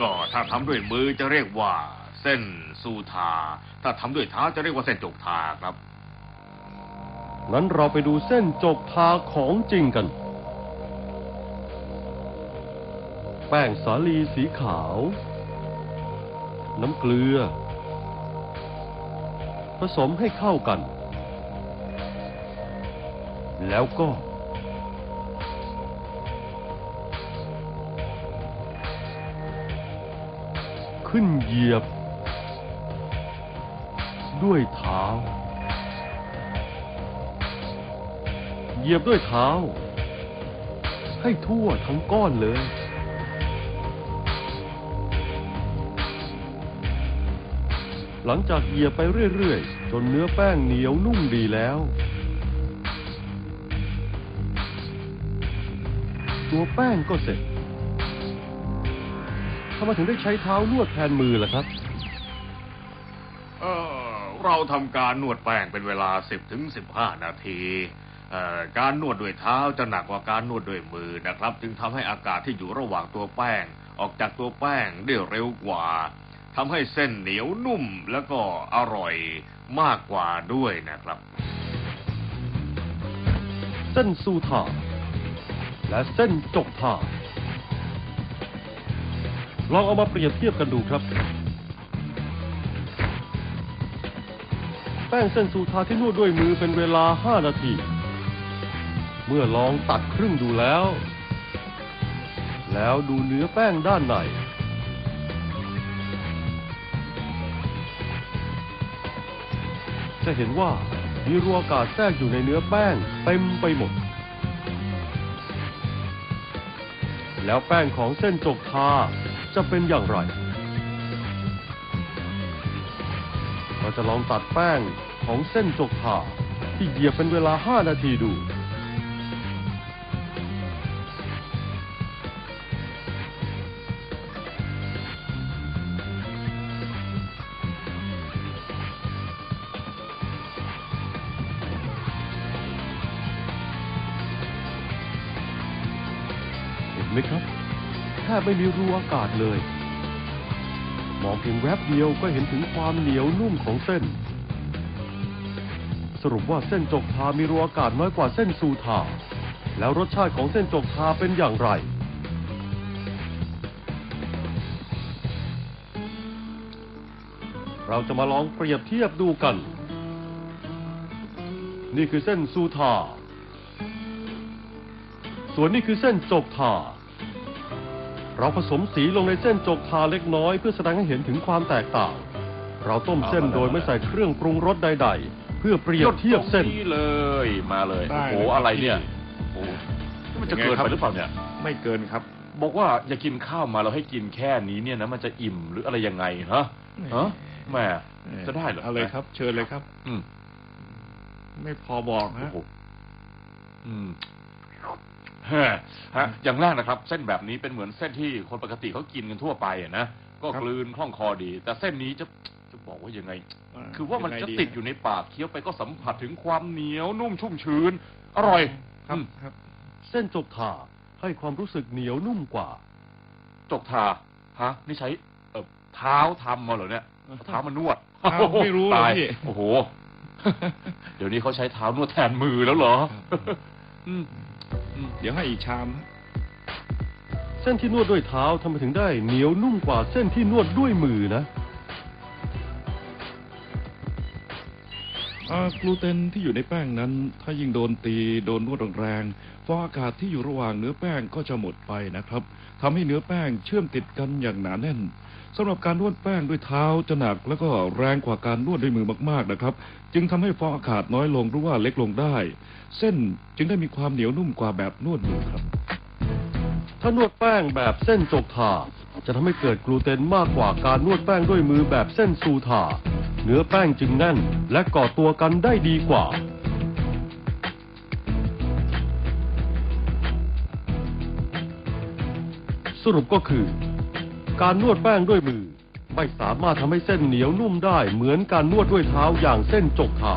ก็ถ้าทำด้วยมือจะเรียกว่า เส้นสูทา ถ้าทำด้วยเท้าจะเรียกว่าเส้นจกทาครับ งั้นเราไปดูเส้นจกทาของจริงกัน แป้งสาลีสีขาว น้ำเกลือ ผสมให้เข้ากัน แล้วก็ ขึ้นเหยียบ ด้วยเท้า เหยียบด้วยเท้า ให้ทั่วทั้งก้อนเลย หลังจากเหยียบไปเรื่อยๆ จนเนื้อแป้งเหนียวนุ่มดีแล้วตัวแป้งก็เสร็จ ทำไมถึงได้ใช้เท้านวดแทนมือล่ะครับ เออเราทำการนวดแป้งเป็นเวลา 10ถึง15 นาทีเอ่อการนวดด้วยเท้าจะหนักกว่าการนวดด้วยมือนะครับ จึงทำให้อากาศที่อยู่ระหว่างตัวแป้ง ออกจากตัวแป้งได้เร็วกว่าทำให้เส้นเหนียวนุ่มแล้วก็อร่อยมากกว่าด้วยนะครับเส้นซูทาและเส้นจกทา ลองเอามาเปรียบเทียบกันดูครับ แป้งเส้นซูทาที่นวดด้วยมือเป็นเวลา 5 นาที เมื่อลองตัดครึ่งดูแล้ว แล้วดูเนื้อแป้งด้านในจะเห็นว่ามีรัวอากาศแทรกอยู่ในเนื้อแป้งเต็มไปหมด แล้วแป้งของเส้นจกทา จะเป็นอย่างไร เราจะลองตัดแป้งของเส้นจกทาที่เหยียบเป็นเวลา 5 นาทีดู เห็นไหมครับ ทบไม่มีรูอากาศเลย มองเพียงแวบเดียวก็เห็นถึงความเหนียวนุ่มของเส้น สรุปว่าเส้นจกทามีรูอากาศน้อยกว่าเส้นซูทา แล้วรสชาติของเส้นจกทาเป็นอย่างไร เราจะมาลองเปรียบเทียบดูกัน นี่คือเส้นซูทา ส่วนนี้คือเส้นจกทา เราผสมสีลงในเส้นจกทาเล็กน้อยเพื่อแสดงให้เห็นถึงความแตกต่าง เราต้มเส้นโดยไม่ใส่เครื่องปรุงรสใด ๆ เพื่อเปรียบเทียบเส้นตรงนี้เลย มาเลย ได้โอ้โห เลยครับอะไรเนี่ยพี่โอ้โหนี่มันจะเกินไปหรือเปล่าเนี่ย ไม่เกินครับ บอกว่าอย่ากินข้าวมาเราให้กินแค่นี้เนี่ยนะมันจะอิ่มหรืออะไรยังไงฮะฮะแหม่จะได้เหรอเอาเลยครับ เชิญเลยครับ อืมไม่พอบอกโอ้นะโหอืม ฮะฮะอย่างแรกนะครับ เส้นแบบนี้เป็นเหมือนเส้นที่คนปกติเขากินกันทั่วไปอะนะ ก็กลืนคล่องคอดี แต่เส้นนี้จะจะบอกว่ายังไง คือว่ามันจะติดอยู่ในปากเคี้ยวไปก็สัมผัสถึงความเหนียวนุ่มชุ่มชื้น อร่อยครับอืมครับ เส้นจกทาให้ความรู้สึกเหนียวนุ่มกว่า จกทาฮะนี่ใช้เอ่อเท้าทำมาเหรอเนี่ยเอาเท้ามานวดอ้าวไม่รู้เลยตายพี่โอ้โห เดี๋ยวนี้เขาใช้เท้านวดแทนมือแล้วเหรอครับอืมอืม เดี๋ยวให้อีกชามนะเส้นที่นวดด้วยเท้าทำไมถึงได้เหนียวนุ่มกว่าเส้นที่นวดด้วยมือนะ อ่ากลูเตนที่อยู่ในแป้งนั้น ถ้ายิ่งโดนตีโดนนวดแรงๆฟองอากาศที่อยู่ระหว่างเนื้อแป้งก็จะหมดไปนะครับทำให้เนื้อแป้งเชื่อมติดกันอย่างหนาแน่นสำหรับการนวดแป้งด้วยเท้าจะหนักแล้วก็แรงกว่าการนวดด้วยมือมากๆนะครับ จึงทำให้ฟองอากาศน้อยลงหรือว่าเล็กลงได้ เส้นจึงได้มีความเหนียวนุ่มกว่าแบบนวดมือครับ ถ้านวดแป้งแบบเส้นจกทาจะทำให้เกิดกลูเตนมากกว่าการนวดแป้งด้วยมือแบบเส้นซูทา เนื้อแป้งจึงแน่น และก่อตัวกันได้ดีกว่า สรุปก็คือ การนวดแป้งด้วยมือ ไม่สามารถทำให้เส้นเหนียวนุ่มได้เหมือนการนวดด้วยเท้าอย่างเส้นจกขา